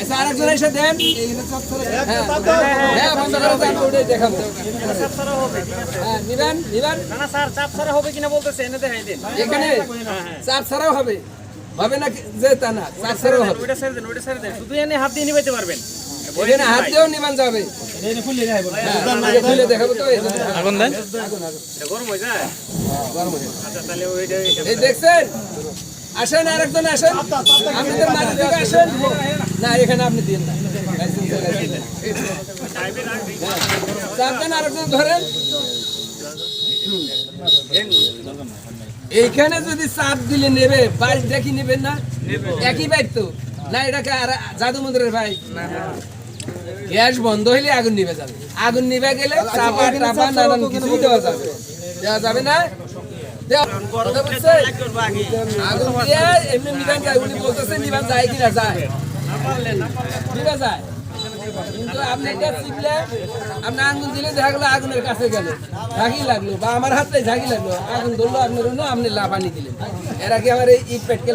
আচ্ছা আরেকজন এসে দেন। হ্যাঁ হ্যাঁ বন্ধ করে দেন ওটাই দেখাবো হ্যাঁ নিবেন নিবেন। না স্যার চাপ ছাড়া হবে কিনা বলতেছে এনে দেখাই দিন। এখানে চার ছাড়াও হবে। হবে না যে তা না চার ছাড়াও হবে। ওইটা ছেড়ে দেন ওইটা ছেড়ে দেন। শুধু এনে হাত দিয়ে নিবাইতে পারবেন। এখানে হাত দিয়েও নিবান যাবে। হ্যাঁ, খুলে দেখাবো তো। আগুন দেন। এটা গরম হয়ে যায়। আচ্ছা তাহলে ওইটা এই দেখছেন? আসেন আরেকজন আসেন। আপনাদের মাঝে থেকে আসেন। না, এখানে আপনি দিন না। আরেকজন ধরেন। এইখানে যদি চাপ দিলে নেবে বাইক দেখি নেবেন না? একই বাইক তো। না এটাকে আর জাদু মন্দিরের বাইক গ্যাস বন্ধ হইলে আগুন নিবে যাবে। আগুন নিভে গেলে চাপা টাপা নানান কিছু দেওয়া যাবে। দেওয়া যাবে না? আগুন দিয়ে এমনি নিবান যায় উনি বলতেছে নিবান যায় কিনা যায় নিভে যায় কিন্তু আপনি এটা চিপলে আপনি আগুন দিলে দেখা গেলো আগুনের কাছে গেল ঝাঁকি লাগল বা আমার হাতে ঝাঁকি লাগল আগুন ধরলো আপনার অন্য আপনি লাফানি দিলেন এর আগে আমার এই ইট পেটকেল